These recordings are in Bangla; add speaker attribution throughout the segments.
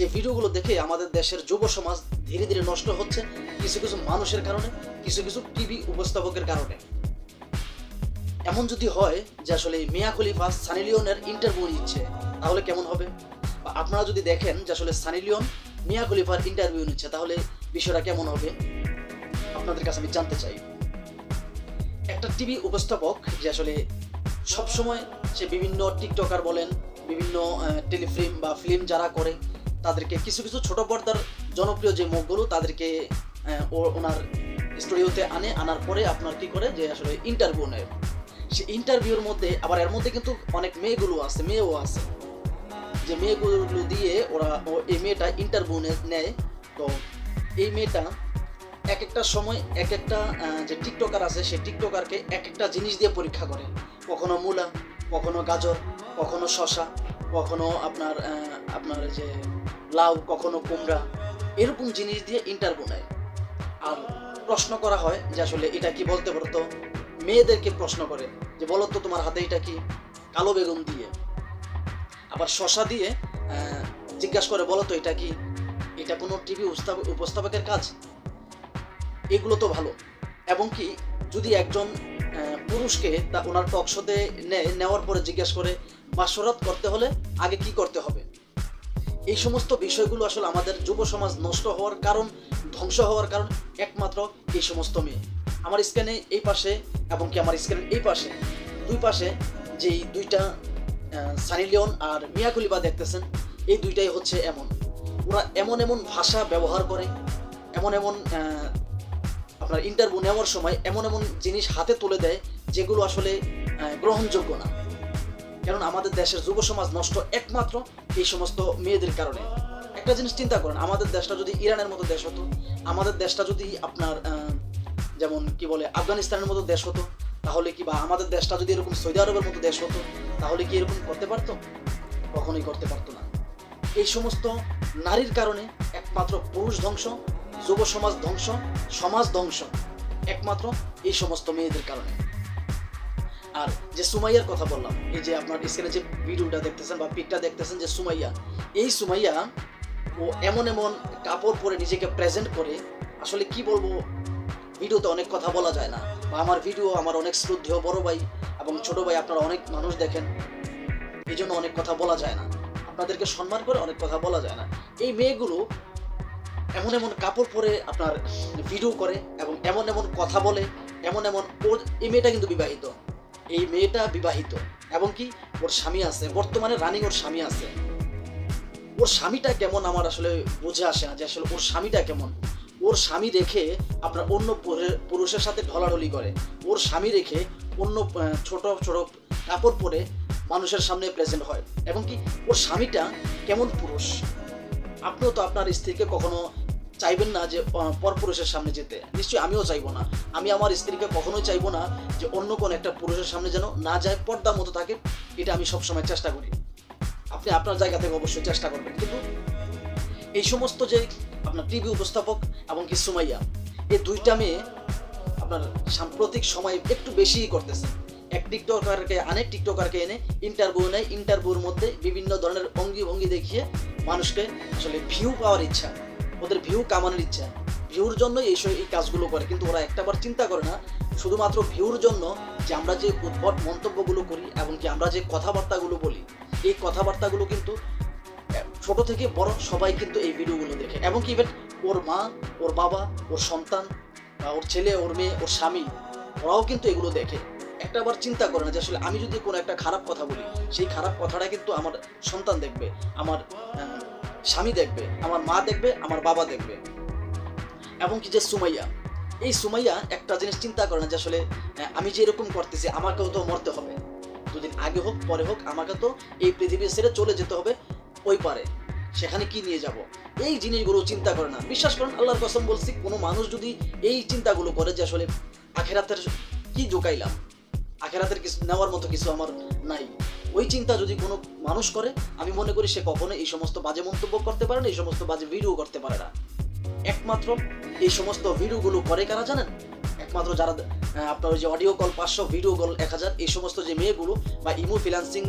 Speaker 1: যে ভিডিওগুলো দেখে আমাদের দেশের যুব সমাজ ধীরে ধীরে নষ্ট হচ্ছে কিছু কিছু মানুষের কারণে, কিছু কিছু টিভি উপস্থাপকের কারণে। এমন যদি হয় যে আসলে মিয়া খলিফা সানি লিওনের ইন্টারভিউ নিচ্ছে, তাহলে কেমন হবে? বা আপনারা যদি দেখেন যে আসলে সানি লিওন মিয়া খলিফার ইন্টারভিউ নিচ্ছে, তাহলে বিষয়টা কেমন হবে? আপনাদের কাছে আমি জানতে চাই। একটা টিভি উপস্থাপক যে আসলে সবসময় সে বিভিন্ন টিকটকার বলেন, বিভিন্ন টেলিফিল্ম বা ফিল্ম যারা করে তাদেরকে কিছু কিছু ছোট পর্দার জনপ্রিয় যে মুখগুলো তাদেরকে ওনার স্টুডিওতে আনে, আনার পরে আপনার কি করে যে আসলে ইন্টারভিউ নেয়। সে ইন্টারভিউর মধ্যে, আবার এর মধ্যে কিন্তু অনেক মেয়েগুলো আছে, মেয়েও আছে। যে মেয়েগুলো দিয়ে ওরা, ও এই মেয়েটা ইন্টারভিউ নেয়। তো এই মেয়েটা এক একটা সময় এক একটা যে টিকটকার আছে সেই টিকটকারকে এক একটা জিনিস দিয়ে পরীক্ষা করে। কখনো মূলা, কখনো গাজর, কখনো শশা কখনো আপনার আপনার যে লাউ, কখনো কুমড়া, এরকম জিনিস দিয়ে ইন্টারভিউ নেয় আর প্রশ্ন করা হয় যে আসলে এটা কি বলতে পারতো? মেয়েদেরকে প্রশ্ন করে যে বলো তো তোমার হাতে এটা কি? কালো বেগুন দিয়ে। আবার শশা দিয়ে জিজ্ঞাসা করে বলো তো এটা কি? এটা কোনো টিভি উপস্থাপকের কাজ? এগুলো তো ভালো। এবং কি, যদি একজন পুরুষকে তা ওনার টক শোতে নেয় নেওয়ার পরে জিজ্ঞেস করে, বাসরাত করতে হলে আগে কি করতে হবে? এই সমস্ত বিষয়গুলো আসলে আমাদের যুব সমাজ নষ্ট হওয়ার কারণ, ধ্বংস হওয়ার কারণ একমাত্র এই সমস্ত মেয়ে। আমার স্ক্যানে এই পাশে এবং কি আমার স্ক্যানের এই পাশে, দুই পাশে যেই দুইটা সানি লিওন আর মিয়া খলিফা দেখতেছেন, এই দুইটাই হচ্ছে এমন। ওরা এমন এমন ভাষা ব্যবহার করে, এমন এমন আপনার ইন্টারভিউ নেওয়ার সময় এমন এমন জিনিস হাতে তুলে দেয় যেগুলো আসলে গ্রহণযোগ্য না। কারণ আমাদের দেশের যুব সমাজ নষ্ট একমাত্র এই সমস্ত মেয়েদের কারণে। একটা জিনিস চিন্তা করেন, আমাদের দেশটা যদি ইরানের মতো দেশ হতো, আমাদের দেশটা যদি আপনার যেমন কি বলে, আফগানিস্তানের মতো দেশ হতো, তাহলে কি বা আমাদের দেশটা যদি এরকম সৌদি আরবের মতো দেশ হতো, তাহলে কি এরকম করতে পারতো? কখনোই করতে পারতো না। এই সমস্ত নারীর কারণে একমাত্র পুরুষ ধ্বংস, যুব সমাজ ধ্বংস সমাজ ধ্বংস, একমাত্র এই সমস্ত মেয়েদের কারণে। আর যে সুমাইয়ার কথা বললাম, এই যে আপনার স্ক্রিনে যে ভিডিওটা দেখতেছেন বা পিকটা দেখতেছেন যে সুমাইয়া, এই সুমাইয়া ও এমন এমন কাপড় পরে নিজেকে প্রেজেন্ট করে, আসলে কি বলব, ভিডিওতে অনেক কথা বলা যায় না। বা আমার ভিডিও আমার অনেক শ্রদ্ধেয় বড় ভাই এবং ছোট ভাই আপনারা অনেক মানুষ দেখেন এই জন্য অনেক কথা বলা যায় না। আপনাদেরকে সম্মান করে অনেক কথা বলা যায় না। এই মেয়েগুলো এমন এমন কাপড় পরে আপনার ভিডিও করে এবং এমন এমন কথা বলে, এমন এমন ওর এই মেয়েটা কিন্তু বিবাহিত। এই মেয়েটা বিবাহিত। এবং কি? ওর স্বামী আছে। বর্তমানে রানিং ওর স্বামী আছে। ওর স্বামীটা কেমন আমার আসলে বুঝে আসে না যে আসলে ওর স্বামীটা কেমন। ওর স্বামী রেখে আপনার অন্য পুরুষের সাথে ঢলাঢলি করে। ওর স্বামী রেখে অন্য ছোট ছোট কাপড় পরে মানুষের সামনে প্রেজেন্ট হয়। এবং কি? ওর স্বামীটা কেমন পুরুষ? আপনিও তো আপনার স্ত্রীকে কখনো চাইবেন না যে পরপুরুষের সামনে যেতে। নিশ্চয়ই আমিও চাইব না। আমি আমার স্ত্রীকে কখনোই চাইব না যে অন্য কোনো একটা পুরুষের সামনে যেন না যায় পর্দা মতো থাকে। এটা আমি সবসময় চেষ্টা করি। আপনি আপনার জায়গা থেকে অবশ্যই চেষ্টা করবেন। কিন্তু এই সমস্ত যে আপনার টিভি উপস্থাপক এবং কি সুমাইয়া এই দুইটা মেয়ে আপনার সাম্প্রতিক সময় একটু বেশিই করতেছে। এক টিকটকারকে আনে, টিকটকারকে এনে, ইন্টারভিউ নেয়। ইন্টারভিউর মধ্যে বিভিন্ন ধরনের অঙ্গি ভঙ্গি দেখিয়ে মানুষকে আসলে ভিউ পাওয়ার ইচ্ছা। ওদের ভিউ কামানোর ইচ্ছা। ভিউর জন্য এই সব- এই কাজগুলো করে, কিন্তু ওরা একটাবার চিন্তা করে না। শুধুমাত্র ভিউর জন্য যে আমরা যে উদ্ভট মন্তব্যগুলো করি এবং কি আমরা যে কথাবার্তাগুলো বলি, এই কথাবার্তাগুলো কিন্তু ছোট থেকে বড় সবাই কিন্তু এই ভিডিওগুলো দেখে। এবং কি ইভেন ওর মা, ওর বাবা, ওর সন্তান ওর ছেলে, ওর মেয়ে, ওর স্বামী, ওরাও কিন্তু এগুলো দেখে। একটা বার চিন্তা করে না যে আসলে আমি যদি কোনো একটা খারাপ কথা বলি, সেই খারাপ কথাটা কিন্তু আমার সন্তান দেখবে, আমার স্বামী দেখবে, আমার মা দেখবে, আমার বাবা দেখবে। এবং কি যে সুমাইয়া, এই সুমাইয়া একটা জিনিস চিন্তা করে না যে আসলে আমি যে এরকম করতেছি, আমাকেও তো মরতে হবে। দুদিন আগে হোক, পরে হোক, আমাকে তো এই পৃথিবী ছেড়ে চলে যেতে হবে ওই পারে। সেখানে কি নিয়ে যাব? এই জিনিসগুলো চিন্তা করে না। বিশ্বাস করেন, আল্লাহর কসম বলছি, কোনো মানুষ যদি এই চিন্তাগুলো করে যে আসলে আখেরাতের কি জোকাইলাম? আখেরাতের কিছু, নেওয়ার মতো কিছু আমার নাই। ওই চিন্তা যদি কোনো মানুষ করে, আমি মনে করি সে কখনো এই সমস্ত বাজে মন্তব্য করতে পারে না, এই সমস্ত বাজে ভিডিও করতে পারে না। একমাত্র এই সমস্ত ভিডিওগুলো করে কারা জানেন? একমাত্র যারা আপনার যে অডিও কল পাঁচশো ভিডিও কল এক হাজার, এই সমস্ত যে মেয়েগুলো বা ইমো ফিনান্সিং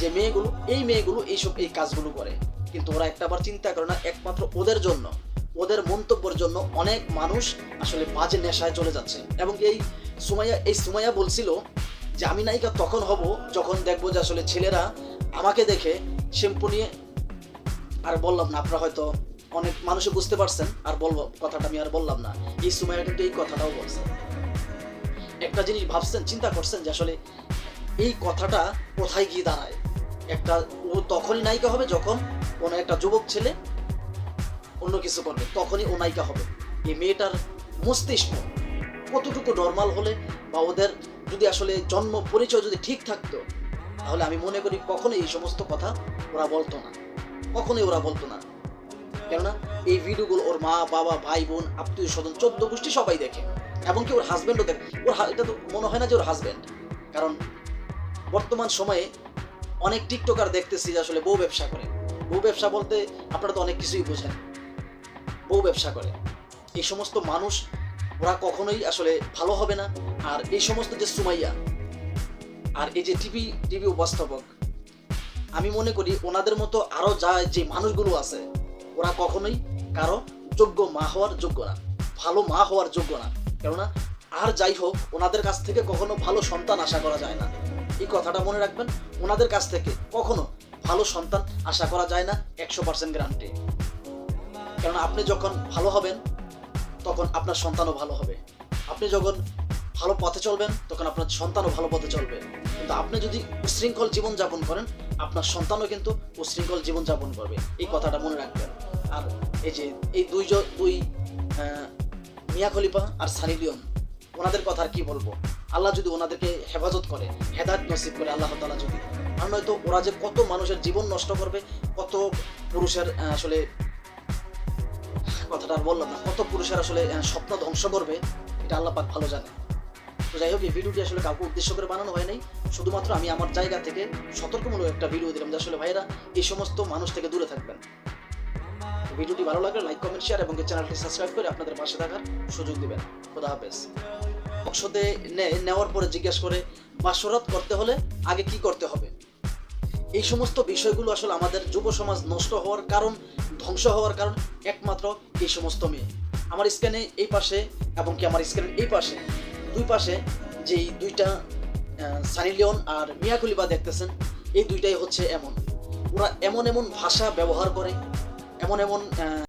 Speaker 1: যে মেয়েগুলো, এই মেয়েগুলো এইসব এই কাজগুলো করে। কিন্তু ওরা একটা একটাবার চিন্তা করে না, একমাত্র ওদের জন্য, ওদের মন্তব্যের জন্য অনেক মানুষ আসলে বাজে নেশায় চলে যাচ্ছে। এবং এই সুমাইয়া এই সুমাইয়া বলছিল যে আমি নায়িকা তখন হব, যখন দেখব যে আসলে ছেলেরা আমাকে দেখে শ্যাম্পু নিয়ে, আর বললাম না, আপনারা হয়তো অনেক মানুষে বুঝতে পারছেন, আর বলব কথাটা আমি আর বললাম না। এই কিন্তু এই কথাটাও বলছে। একটা জিনিস ভাবছেন, চিন্তা করছেন যে আসলে এই কথাটা কোথায় গিয়ে দাঁড়ায়? একটা, ও তখনই নায়িকা হবে যখন কোনো একটা যুবক ছেলে অন্য কিছু করবে, তখনই ও নায়িকা হবে। এই মেয়েটার মস্তিষ্ক কতটুকু নর্মাল হলে বা ওদের যদি আসলে জন্ম পরিচয় যদি ঠিক থাকতো, তাহলে আমি মনে করি কখনোই এই সমস্ত কথা ওরা বলতো না। কখনোই ওরা বলতো না। কেননা এই ভিডিওগুলো ওর মা, বাবা, ভাই, বোন, আত্মীয় স্বজন, চোদ্দ গোষ্ঠী সবাই দেখে। এমনকি ওর হাজব্যান্ডও দেখে। ওর এটা তো মনে হয় না যে ওর হাজব্যান্ড কারণ বর্তমান সময়ে অনেক টিকটকার দেখতেছি যে আসলে বউ ব্যবসা করে। বউ ব্যবসা বলতে আপনারা তো অনেক কিছুই বোঝেন। বউ ব্যবসা করে। এই সমস্ত মানুষ ওরা কখনোই আসলে ভালো হবে না। আর এই সমস্ত যে সুমাইয়া আর এই যে টিভি টিভি উপস্থাপক, আমি মনে করি ওনাদের মতো আরও যা যে মানুষগুলো আছে, ওরা কখনোই কারও যোগ্য মা হওয়ার যোগ্য না, ভালো মা হওয়ার যোগ্য না। কেননা, আর যাই হোক, ওনাদের কাছ থেকে কখনো ভালো সন্তান আশা করা যায় না। এই কথাটা মনে রাখবেন, ওনাদের কাছ থেকে কখনো ভালো সন্তান আশা করা যায় না একশো পার্সেন্ট গ্যারান্টি কারণ আপনি যখন ভালো হবেন, তখন আপনার সন্তানও ভালো হবে। আপনি যখন ভালো পথে চলবেন, তখন আপনার সন্তানও ভালো পথে চলবে। কিন্তু আপনি যদি উশৃঙ্খল জীবন যাপন করেন, আপনার সন্তানও কিন্তু উশৃঙ্খল জীবন যাপন করবে। এই কথাটা মনে রাখবেন। আর এই যে, এই দুই দুই মিয়া খলিফা আর সানি লিওন, ওনাদের কথা আর কি বলব? আল্লাহ যদি ওনাদেরকে হেফাজত করে, হেদায়ত নসিব করে, আল্লাহ তালা যদি, আর নয়তো ওরা যে কত মানুষের জীবন নষ্ট করবে, কত পুরুষের আসলে, কথাটা আর বললাম না, কত পুরুষের আসলে স্বপ্ন ধ্বংস করবে, এটা আল্লাহ পাক ভালো জানে তো যাই হোক, এই ভিডিওটি আসলে কাউকে উদ্দেশ্য করে বানানো হয় নাই। শুধুমাত্র আমি আমার জায়গা থেকে সতর্কমূলক একটা ভিডিও দিলাম যে আসলে ভাইরা এই সমস্ত মানুষ থেকে দূরে থাকবেন। ভিডিওটি ভালো লাগলে লাইক কমেন্ট শেয়ার এবং চ্যানেলটি সাবস্ক্রাইব করে আপনাদের পাশে থাকার সুযোগ দিবেন। খোদা হাফেজ। বক্সতে নেওয়ার পরে জিজ্ঞেস করে বাসরাত করতে হলে আগে কি করতে হবে? এই সমস্ত বিষয়গুলো আসলে আমাদের যুব সমাজ নষ্ট হওয়ার কারণ, ধ্বংস হওয়ার কারণ একমাত্র এই সমস্ত মেয়ে। আমার স্ক্যানে এই পাশে এবং কি আমার স্ক্যানের এই পাশে দুই পাশে যেই দুইটা সানি লিওন আর মিয়া দেখতেছেন, এই দুইটাই হচ্ছে এমন। ওরা এমন এমন ভাষা ব্যবহার করে, এমন এমন